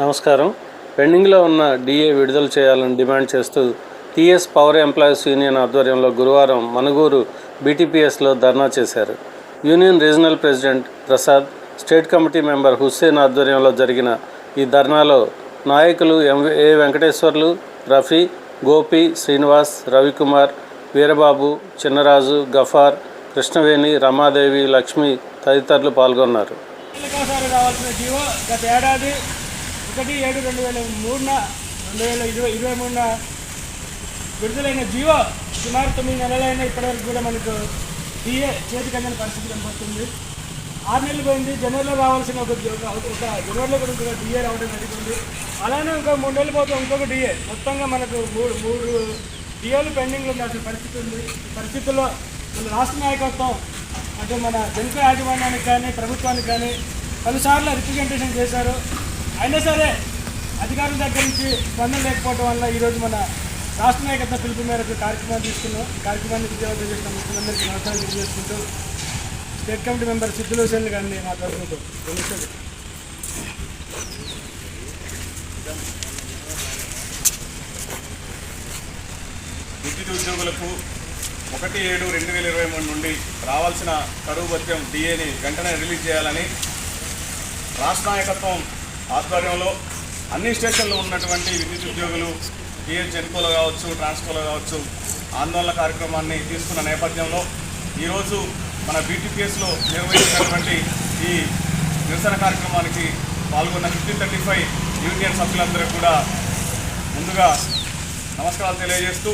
నమస్కారం. పెండింగ్లో ఉన్న డిఏ విడుదల చేయాలని డిమాండ్ చేస్తూ టీఎస్ పవర్ ఎంప్లాయీస్ యూనియన్ ఆధ్వర్యంలో గురువారం మనుగూరు బీటీపీఎస్లో ధర్నా చేశారు. Union regional president Prasad state committee member Hussain ఆధ్వర్యంలో జరిగిన ఈ ధర్నాలో నాయకులు ఎం ఏ వెంకటేశ్వర్లు రఫీ గోపి శ్రీనివాస్ రవికుమార్ వీరబాబు చిన్నరాజు గఫార్ కృష్ణవేణి రమాదేవి లక్ష్మి తదితరులు పాల్గొన్నారు. రావాల్సిన జీవో గత ఏడాది ఒకటి ఏడు రెండు వేల మూడున రెండు వేల ఇరవై ఇరవై మూడున విడుదలైన జియో సుమారు తొమ్మిది నెలలైన ఇప్పటివరకు కూడా మనకు డిఏ చేతికి అందిన పరిస్థితి కనపడుతుంది. ఆరు నెలలు పోయింది. జనవరిలో రావాల్సిన ఒక ఒక జనవరిలో కూడా ఇంకొక డిఏ రావడం జరిగింది. అలానే ఇంకో మూడు నెలలు పోతే ఇంకొక డిఏ మొత్తంగా మనకు మూడు మూడు డిఏలు పెండింగ్లో ఉండాల్సిన పరిస్థితి ఉంది. ఈ పరిస్థితుల్లో మన రాష్ట్ర నాయకత్వం అంటే మన జనక యాజమాన్యానికి కానీ ప్రభుత్వానికి కానీ పలుసార్లు రిప్రజెంటేషన్ చేశారు. అయినా సరే అధికారుల దగ్గర నుంచి స్పందన లేకపోవడం వల్ల ఈరోజు మన రాష్ట్ర నాయకత్వ పిలుపు మేరకు కార్యక్రమాన్ని తీసుకున్నాం. ఈ కార్యక్రమాన్ని విజయవంతం చేసిన ముఖ్యమంత్రికి నమస్కారం తెలియజేసుకుంటూ స్టేట్ కమిటీ మెంబర్ సిద్ధులు హుసేన్ గారిని మాట్లాడుకుంటూ తెలుస్తుంది విద్యుత్ ఉద్యోగులకు ఒకటి ఏడు రెండు వేల ఇరవై మూడు నుండి రావాల్సిన కరువు భత్యం డిఏని వెంటనే రిలీజ్ చేయాలని రాష్ట్ర నాయకత్వం ఆధ్వర్యంలో అన్ని స్టేషన్లో ఉన్నటువంటి విద్యుత్ ఉద్యోగులు డిఏ ఎన్కోలో కావచ్చు ట్రాన్స్కోలో కావచ్చు ఆందోళన కార్యక్రమాన్ని తీసుకున్న నేపథ్యంలో ఈరోజు మన బీటీపీఎస్లో నిర్వహించినటువంటి ఈ నిరసన కార్యక్రమానికి పాల్గొన్న ఫిఫ్టీన్ థర్టీ ఫైవ్ యూనియన్ సభ్యులందరూ కూడా ముందుగా నమస్కారాలు తెలియజేస్తూ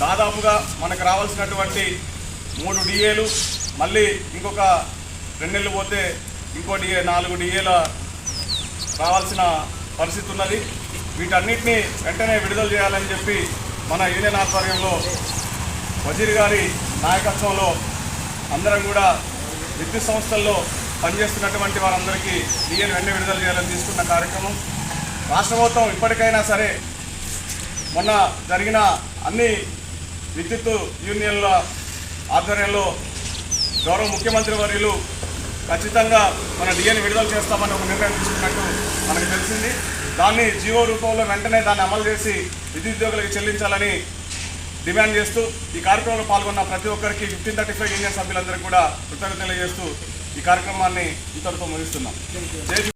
దాదాపుగా మనకు రావాల్సినటువంటి మూడు డిఏలు మళ్ళీ ఇంకొక రెండు నెలలు పోతే ఇంకో డిఏ నాలుగు డిఏల రావాల్సిన పరిస్థితి ఉన్నది. వీటన్నిటిని వెంటనే విడుదల చేయాలని చెప్పి మన యూనియన్ ఆధ్వర్యంలో వజీర్ గారి నాయకత్వంలో అందరం కూడా విద్యుత్ సంస్థల్లో పనిచేస్తున్నటువంటి వారందరికీ డిఏలు వెంటనే విడుదల చేయాలని తీసుకున్న కార్యక్రమం. రాష్ట్ర ప్రభుత్వం ఇప్పటికైనా సరే మొన్న జరిగిన అన్ని విద్యుత్ యూనియన్ల ఆధ్వర్యంలో గౌరవ ముఖ్యమంత్రి వర్యులు ఖచ్చితంగా మన డిఎని విడుదల చేస్తామని ఒక నిర్ణయం తీసుకున్నట్టు మనకు తెలిసింది. దాన్ని జీవో రూపంలో వెంటనే దాన్ని అమలు చేసి విద్యుత్ ఉద్యోగులకు చెల్లించాలని డిమాండ్ చేస్తూ ఈ కార్యక్రమంలో పాల్గొన్న ప్రతి ఒక్కరికి ఫిఫ్టీన్ థర్టీ ఫైవ్ యూనియన్ సభ్యులందరికీ కూడా కృతజ్ఞతలు తెలియజేస్తూ ఈ కార్యక్రమాన్ని ఇంతటితో ముగిస్తున్నాం.